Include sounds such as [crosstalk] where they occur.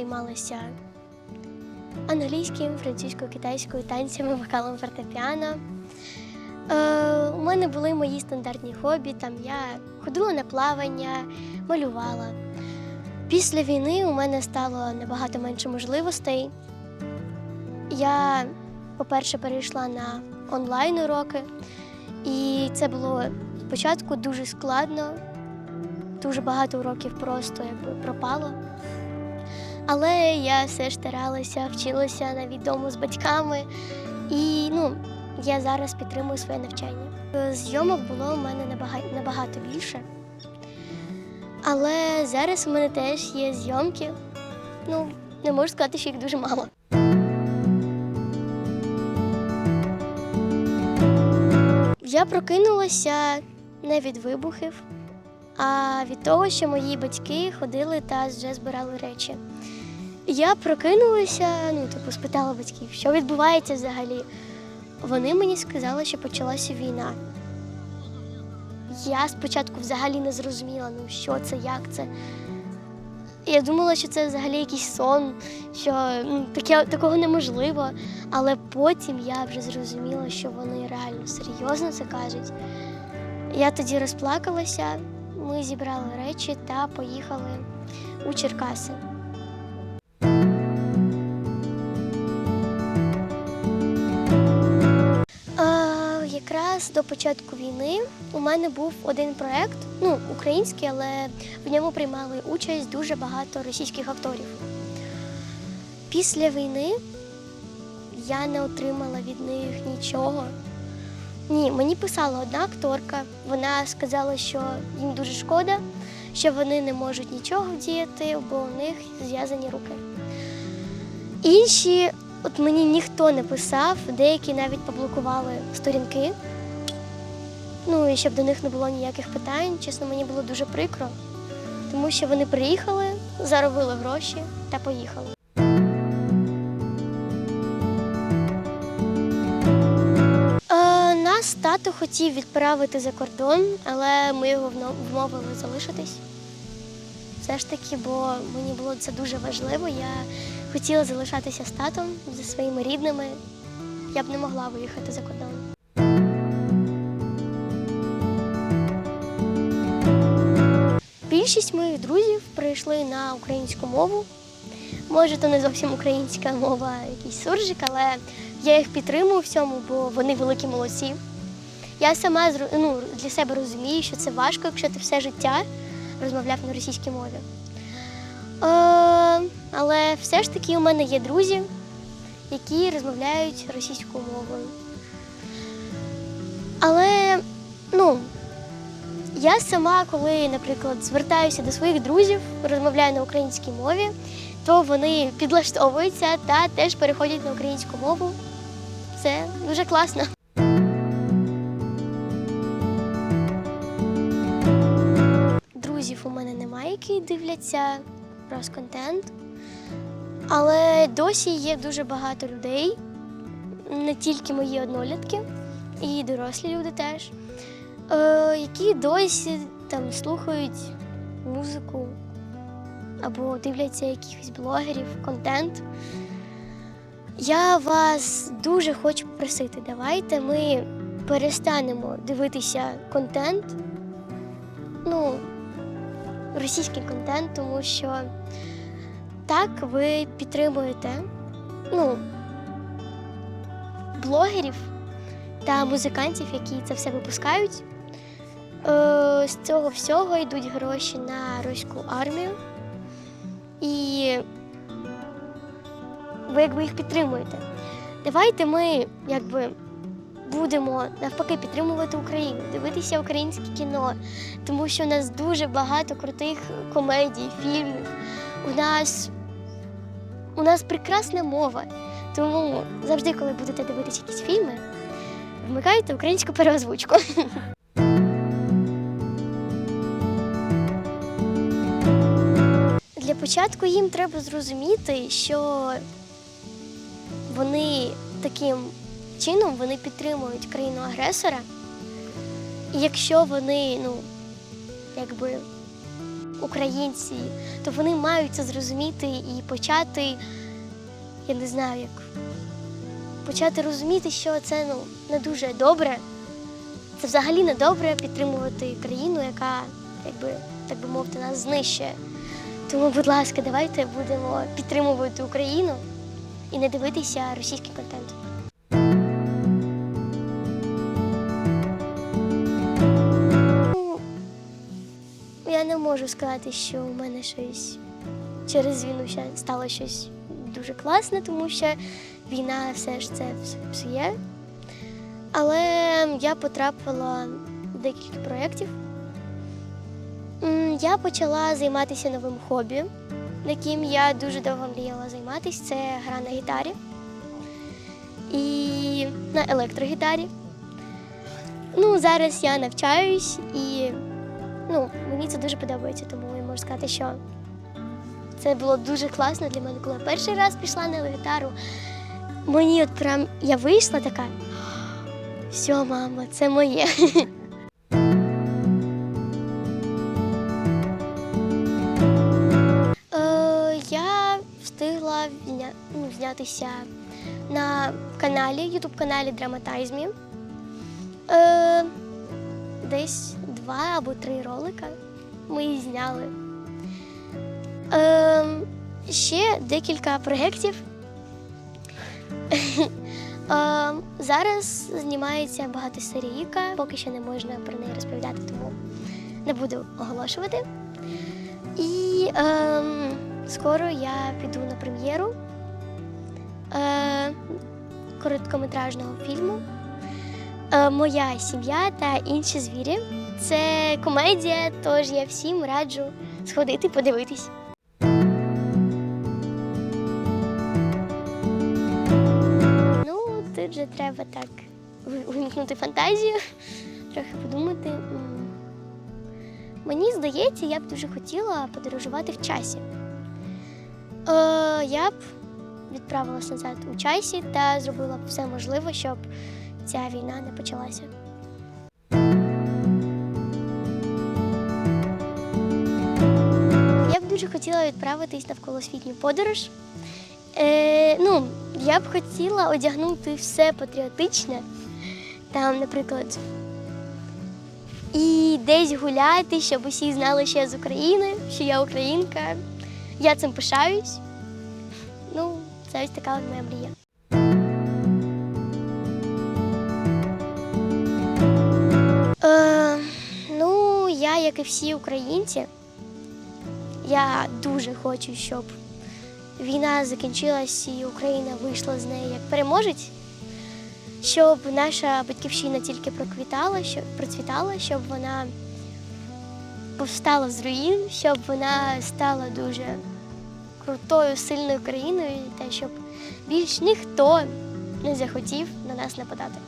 займалася англійським, французькою, китайською, танцями, вокалом фортепіано. Е, у мене були мої стандартні хобі. Там я ходила на плавання, малювала. Після війни у мене стало набагато менше можливостей. Я, по-перше, перейшла на онлайн уроки, і це було спочатку дуже складно, дуже багато уроків просто якби пропало. Але я все ж старалася, вчилася навіть вдома з батьками. І ну, я зараз підтримую своє навчання. Зйомок було у мене набагато, набагато більше. Але зараз у мене теж є зйомки. Ну, не можу сказати, що їх дуже мало. Я прокинулася не від вибухів, а від того, що мої батьки ходили та вже збирали речі. Я прокинулася, ну, типу, спитала батьків, що відбувається взагалі. Вони мені сказали, що почалася війна. Я спочатку взагалі не зрозуміла, ну що це, як це. Я думала, що це взагалі якийсь сон, що ну, таке, такого неможливо. Але потім я вже зрозуміла, що вони реально серйозно це кажуть. Я тоді розплакалася, ми зібрали речі та поїхали у Черкаси. Якраз до початку війни у мене був один проєкт, ну, український, але в ньому приймали участь дуже багато російських акторів. Після війни я не отримала від них нічого. Ні, мені писала одна акторка. Вона сказала, що їм дуже шкода, що вони не можуть нічого вдіяти, бо у них зв'язані руки. Інші, от мені ніхто не писав, деякі навіть поблокували сторінки. Ну і щоб до них не було ніяких питань, чесно, мені було дуже прикро, тому що вони приїхали, заробили гроші та поїхали. Е, Нас тато хотів відправити за кордон, але ми його вмовили залишитись. Все ж таки, бо мені було це дуже важливо. Я хотіла залишатися з татом, зі своїми рідними. Я б не могла виїхати за кордон. Більшість моїх друзів прийшли на українську мову. Може, то не зовсім українська мова, якийсь суржик, але я їх підтримую в цьому, бо вони великі молодці. Я сама ну, для себе розумію, що це важко, якщо ти все життя розмовляв на російській мові. Е, але все ж таки у мене є друзі, які розмовляють російською мовою. Але, ну, я сама, коли, наприклад, звертаюся до своїх друзів, розмовляю на українській мові, то вони підлаштовуються та теж переходять на українську мову. Це дуже класно. Друзів у мене немає, які дивляться контент. Але досі є дуже багато людей, не тільки мої однолітки, і дорослі люди теж, е, які досі там слухають музику або дивляться якихось блогерів, контент. Я вас дуже хочу попросити, давайте ми перестанемо дивитися контент, ну, російський контент, тому що так ви підтримуєте ну, блогерів та музикантів, які це все випускають. Е, з цього всього йдуть гроші на руську армію. І ви якби їх підтримуєте. Давайте ми якби будемо навпаки підтримувати Україну, дивитися українське кіно, тому що у нас дуже багато крутих комедій, фільмів. У нас, у нас прекрасна мова. Тому завжди, коли будете дивитися якісь фільми, вмикайте українську переозвучку. Для початку їм треба зрозуміти, що вони таким чином вони підтримують країну агресора. І якщо вони, ну, якби українці, то вони мають це зрозуміти і почати, я не знаю як, почати розуміти, що це ну, не дуже добре. Це взагалі не добре підтримувати країну, яка, якби, так би мовити, нас знищує. Тому, будь ласка, давайте будемо підтримувати Україну і не дивитися російський контент. Можу сказати, що у мене щось через війну стало щось дуже класне, тому що війна все ж це псує. Але я потрапила в декілька проєктів. Я почала займатися новим хобі, яким я дуже довго мріяла займатися. Це гра на гітарі і на електрогітарі. Ну, зараз я навчаюсь і ну, мені це дуже подобається, тому я можу сказати, що це було дуже класно для мене, коли я перший раз пішла на гітару. Мені от прям я вийшла така. Все, мама, це моє. [laughs] Е, я встигла ну, знятися на каналі, ютуб-каналі Драматайзмі. Е, десь два або три ролика ми її зняли. Е, ще декілька проєктів. [laughs] Е, зараз знімається багатосерійка, поки що не можна про неї розповідати, тому не буду оголошувати. І е, скоро я піду на прем'єру е, короткометражного фільму е, Моя сім'я та інші звірі. Це комедія, тож я всім раджу сходити подивитись. Ну, тут же треба так ви- вимкнути фантазію, [laughs] трохи подумати. Мені здається, я б дуже хотіла подорожувати в часі. Е, я б відправилася назад у часі та зробила б все можливе, щоб ця війна не почалася. Дуже хотіла відправитись навколосвітню подорож. Е, ну, я б хотіла одягнути все патріотичне, там, наприклад, і десь гуляти, щоб усі знали, що я з України, що я українка. Я цим пишаюсь. Ну, це ось така от моя мрія. Е, ну, я, як і всі українці, я дуже хочу, щоб війна закінчилась і Україна вийшла з неї як переможець, щоб наша батьківщина тільки проквітала, щоб процвітала, щоб вона повстала з руїн, щоб вона стала дуже крутою, сильною країною, та щоб більш ніхто не захотів на нас нападати.